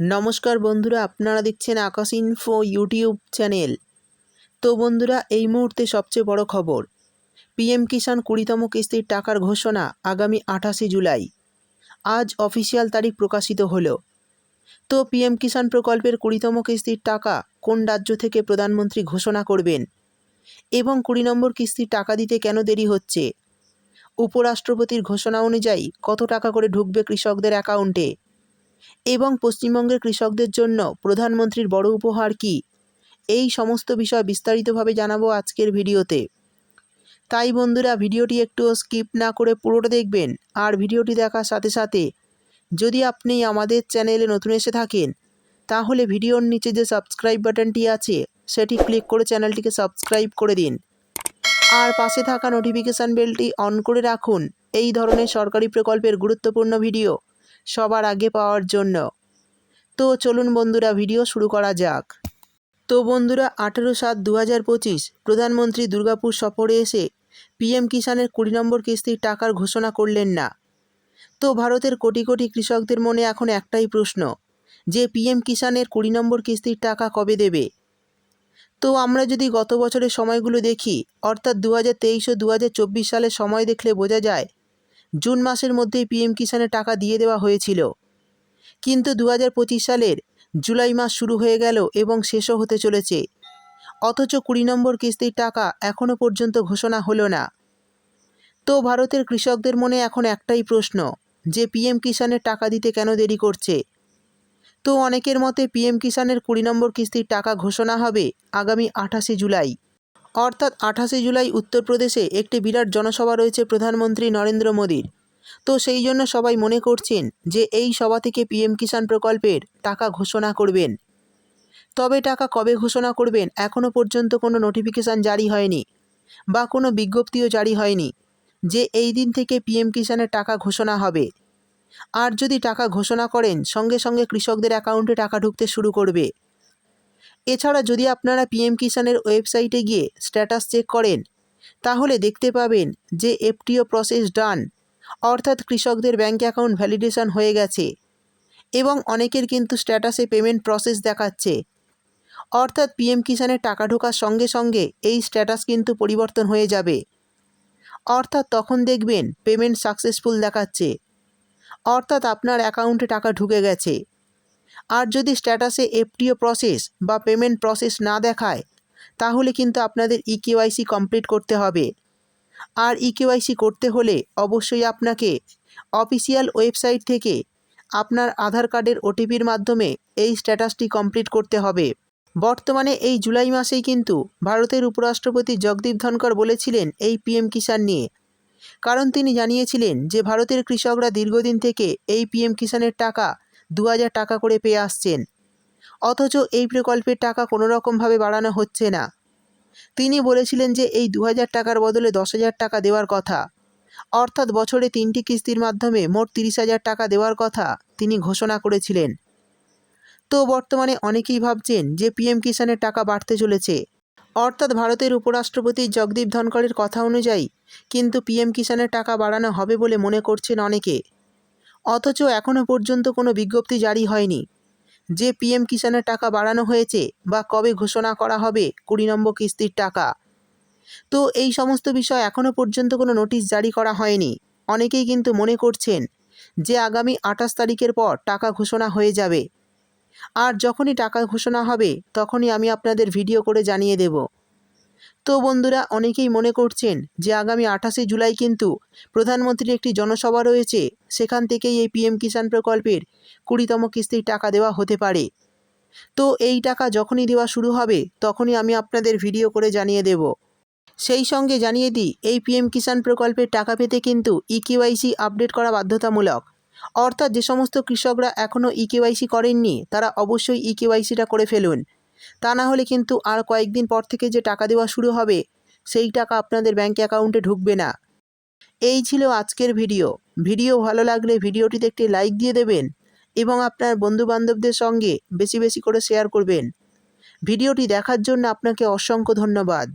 নমস্কার বন্ধুরা, আপনারা দেখছেন আকাশ ইনফো ইউটিউব চ্যানেল তো বন্ধুরা, এই মুহূর্তে সবচেয়ে বড় খবর পিএম কিষাণ কুড়িতম কিস্তির টাকার ঘোষণা আগামী আঠাশে জুলাই। আজ অফিসিয়াল তারিখ প্রকাশিত হলো। তো পিএম কিষাণ প্রকল্পের কুড়িতম কিস্তির টাকা কোন রাজ্য থেকে প্রধানমন্ত্রী ঘোষণা করবেন? এবং কুড়ি নম্বর কিস্তির টাকা দিতে কেন দেরি হচ্ছে? উপরাষ্ট্রপতির ঘোষণা অনুযায়ী কত টাকা করে ঢুকবে কৃষকদের অ্যাকাউন্টে? এবং পশ্চিমবঙ্গের কৃষকদের জন্য প্রধানমন্ত্রীর বড় উপহার কী? এই সমস্ত বিষয় বিস্তারিতভাবে জানাব আজকের ভিডিওতে। তাই বন্ধুরা, ভিডিওটি একটু স্কিপ না করে পুরোটা দেখবেন আর ভিডিওটি দেখার সাথে সাথে যদি আপনি আমাদের চ্যানেলে নতুন এসে থাকেন, তাহলে ভিডিওর নিচে যে সাবস্ক্রাইব বাটনটি আছে, সেটি ক্লিক করে চ্যানেলটিকে সাবস্ক্রাইব করে দিন। আর পাশে থাকা নোটিফিকেশান বেলটি অন করে রাখুন। এই ধরনের সরকারি প্রকল্পের গুরুত্বপূর্ণ ভিডিও সবার আগে পাওয়ার জন্য। তো চলুন বন্ধুরা, ভিডিও শুরু করা যাক। তো বন্ধুরা, আঠেরো সাত দু হাজার পঁচিশ প্রধানমন্ত্রী দুর্গাপুর সফরে এসে পিএম কিষাণের কুড়ি নম্বর কিস্তির টাকার ঘোষণা করলেন না। তো ভারতের কোটি কোটি কৃষকদের মনে এখন একটাই প্রশ্ন, যে পিএম কিষাণের কুড়ি নম্বর কিস্তির টাকা কবে দেবে? তো আমরা যদি গত বছরের সময়গুলো দেখি, অর্থাৎ দু হাজার তেইশ ও দু হাজার চব্বিশ সালের সময় দেখলে বোঝা যায় জুন মাসের মধ্যেই পিএম কিষাণের টাকা দিয়ে দেওয়া হয়েছিল। কিন্তু দু হাজার পঁচিশ সালের জুলাই মাস শুরু হয়ে গেল এবং শেষও হতে চলেছে। অথচ কুড়ি নম্বর কিস্তির টাকা এখনও পর্যন্ত ঘোষণা হলো না। তো ভারতের কৃষকদের মনে এখন একটাই প্রশ্ন, যে পিএম কিষাণের টাকা দিতে কেন দেরি করছে? তো অনেকের মতে পিএম কিষাণের কুড়ি নম্বর কিস্তির টাকা ঘোষণা হবে আগামী আঠাশে জুলাই। অর্থাৎ আঠাশে জুলাই উত্তরপ্রদেশে একটি বিরাট জনসভা রয়েছে প্রধানমন্ত্রী নরেন্দ্র মোদীর। তো সেই জন্য সবাই মনে করছেন যে এই সভা থেকে পিএম কিষাণ প্রকল্পের টাকা ঘোষণা করবেন। তবে টাকা কবে ঘোষণা করবেন এখনও পর্যন্ত কোনো নোটিফিকেশান জারি হয়নি বা কোনো বিজ্ঞপ্তিও জারি হয়নি যে এই দিন থেকে পিএম কিষাণের টাকা ঘোষণা হবে। আর যদি টাকা ঘোষণা করেন, সঙ্গে সঙ্গে কৃষকদের অ্যাকাউন্টে টাকা ঢুকতে শুরু করবে। এছাড়া যদি আপনারা পিএম কিষাণের ওয়েবসাইটে গিয়ে স্ট্যাটাস চেক করেন, তাহলে দেখতে পাবেন যে এফটিও প্রসেস ডান অর্থাৎ কৃষকদের ব্যাঙ্ক অ্যাকাউন্ট ভ্যালিডেশন হয়ে গেছে এবং অনেকের কিন্তু স্ট্যাটাসে পেমেন্ট প্রসেস দেখাচ্ছে। অর্থাৎ পিএম কিষাণের টাকা ঢোকার সঙ্গে সঙ্গে এই স্ট্যাটাস কিন্তু পরিবর্তন হয়ে যাবে। অর্থাৎ তখন দেখবেন পেমেন্ট সাকসেসফুল দেখাচ্ছে। অর্থাৎ আপনার অ্যাকাউন্টে টাকা ঢুকে গেছে। আর যদি স্ট্যাটাসে এফটিও প্রসেস বা পেমেন্ট প্রসেস না দেখায়, তাহলে কিন্তু আপনাদের ইকেওয়াইসি কমপ্লিট করতে হবে। আর ইকেওয়াইসি করতে হলে অবশ্যই আপনাকে অফিসিয়াল ওয়েবসাইট থেকে আপনার আধার কার্ডের ওটিপির মাধ্যমে এই স্ট্যাটাসটি কমপ্লিট করতে হবে। বর্তমানে এই জুলাই মাসেই কিন্তু ভারতের উপরাষ্ট্রপতি জগদীপ ধনকর বলেছিলেন এই পিএম কিষাণ নিয়ে। কারণ তিনি জানিয়েছিলেন যে ভারতের কৃষকরা দীর্ঘদিন থেকে এই পিএম কিষাণের টাকা দু হাজার টাকা করে পেয়ে আসছেন। অথচ এই প্রকল্পের টাকা কোনো রকমভাবে বাড়ানো হচ্ছে না। তিনি বলেছিলেন যে এই দু হাজার টাকার বদলে দশ হাজার টাকা দেওয়ার কথা। অর্থাৎ বছরে তিনটি কিস্তির মাধ্যমে মোট তিরিশ হাজার টাকা দেওয়ার কথা তিনি ঘোষণা করেছিলেন। তো বর্তমানে অনেকেই ভাবছেন যে পিএম কিষাণের টাকা বাড়তে চলেছে। অর্থাৎ ভারতের উপরাষ্ট্রপতি জগদীপ ধনকরের কথা অনুযায়ী কিন্তু পিএম কিষাণের টাকা বাড়ানো হবে বলে মনে করছেন অনেকে। অথচ এখনও পর্যন্ত কোনো বিজ্ঞপ্তি জারি হয়নি। যে পিএম কিষাণের টাকা বাড়ানো হয়েছে বা কবে ঘোষণা করা হবে কুড়ি নম্বর কিস্তির টাকা। তো এই সমস্ত বিষয় এখনও পর্যন্ত কোনো নোটিশ জারি করা হয়নি। অনেকেই কিন্তু মনে করছেন যে আগামী আঠাশ তারিখের পর টাকা ঘোষণা হয়ে যাবে। আর যখনই টাকা ঘোষণা হবে, তখনই আমি আপনাদের ভিডিও করে জানিয়ে দেব। তো বন্ধুরা, অনেকেই মনে করছেন যে আগামী আঠাশে জুলাই কিন্তু প্রধানমন্ত্রীর একটি জনসভা রয়েছে। সেখান থেকেই এই পিএম কিষাণ প্রকল্পের কুড়িতম কিস্তির টাকা দেওয়া হতে পারে। তো এই টাকা যখনই দেওয়া শুরু হবে, তখনই আমি আপনাদের ভিডিও করে জানিয়ে দেব। সেই সঙ্গে জানিয়ে দিই, এই পিএম কিষাণ প্রকল্পের টাকা পেতে কিন্তু ইকেওয়াইসি আপডেট করা বাধ্যতামূলক। অর্থাৎ যে সমস্ত কৃষকরা এখনও ইকেওয়াইসি করেননি, তারা অবশ্যই ইকেওয়াইসিটা করে ফেলুন। তা না হলে কিন্তু আর কয়েকদিন পর থেকে যে টাকা দেওয়া শুরু হবে, সেই টাকা আপনাদের ব্যাঙ্ক অ্যাকাউন্টে ঢুকবে না। এই ছিল আজকের ভিডিও ভিডিও ভালো লাগলে ভিডিওটিতে একটি লাইক দিয়ে দেবেন এবং আপনার বন্ধুবান্ধবদের সঙ্গে বেশি বেশি করে শেয়ার করবেন। ভিডিওটি দেখার জন্য আপনাকে অসংখ্য ধন্যবাদ।